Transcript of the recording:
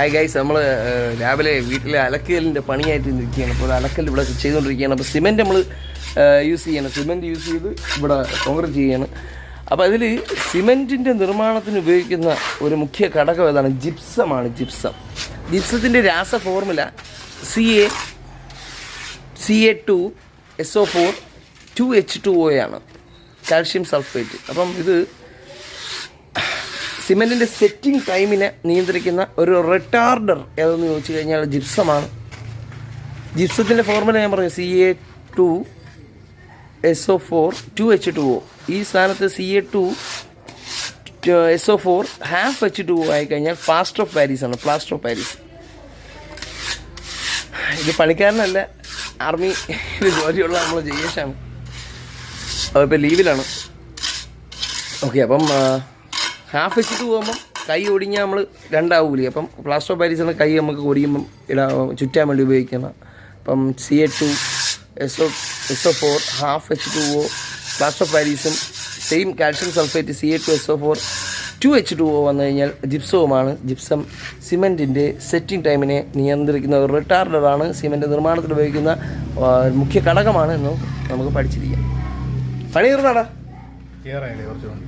Hi guys നമ്മൾ രാവിലെ വീട്ടിലെ അലക്കലിന്റെ പണിയായിട്ട് നിൽക്കുകയാണ് അപ്പോൾ അലക്കൽ ഇവിടെ ചെയ്തുകൊണ്ടിരിക്കുകയാണ്. അപ്പോൾ സിമെന്റ് നമ്മൾ യൂസ് ചെയ്യണം. സിമെന്റ് യൂസ് ചെയ്ത് ഇവിടെ കോൺക്രീറ്റ് ചെയ്യാണ്. അപ്പോൾ അതിൽ സിമെന്റിന്റെ നിർമ്മാണത്തിന് ഉപയോഗിക്കുന്ന ഒരു മുഖ്യ ഘടകം ഏതാണ്? ജിപ്സമാണ് ജിപ്സം ജിപ്സത്തിന്റെ രാസ formula C A C A two S O four two H two O ആണ്. കാൽഷ്യം സൾഫേറ്റ് അപ്പം ഇത് സിമെന്റിന്റെ സെറ്റിംഗ് ടൈമിനെ നിയന്ത്രിക്കുന്ന ഒരു റിട്ടാർഡർ ഏതെന്ന് ചോദിച്ചു കഴിഞ്ഞാൽ ജിപ്സമാണ്. ജിപ്സത്തിന്റെ ഫോർമുല ഞാൻ പറഞ്ഞു C A two S O four two H two O ഈ സ്ഥാനത്ത് C A two S O four half H two O ആയിക്കഴിഞ്ഞാൽ പ്ലാസ്റ്റർ ഓഫ് പാരീസ് ആണ് പ്ലാസ്റ്റർ ഓഫ് പാരീസ് ഇത് പണിക്കാരനല്ല ആർമി ജോലിയുള്ള നമ്മൾ ജയേഷാണ്. അതിപ്പോൾ ലീവിലാണ് ഓക്കെ അപ്പം ഹാഫ് വെച്ചിട്ട് പോകുമ്പം കൈ ഒടിഞ്ഞാൽ നമ്മൾ രണ്ടാവൂലേ. അപ്പം പ്ലാസ്റ്റർ ഓഫ് എന്ന കൈ നമുക്ക് ഒടിയുമ്പം ഇടാ ചുറ്റാൻ വേണ്ടി ഉപയോഗിക്കുന്ന. അപ്പം C A two S O S O four half H two O plaster of പാരീസും same calcium sulphate C A two S O four two H two O വന്നു കഴിഞ്ഞാൽ ജിപ്സവുമാണ് ജിപ്സം സിമെന്റിന്റെ സെറ്റിംഗ് ടൈമിനെ നിയന്ത്രിക്കുന്ന ഒരു റിട്ടാർഡറാണ് സിമെന്റ് നിർമ്മാണത്തിൽ ഉപയോഗിക്കുന്ന മുഖ്യ ഘടകമാണ് എന്ന് നമുക്ക് പഠിച്ചിരിക്കാം. പണി തീർന്നാടാ കുറച്ചുകൊണ്ട്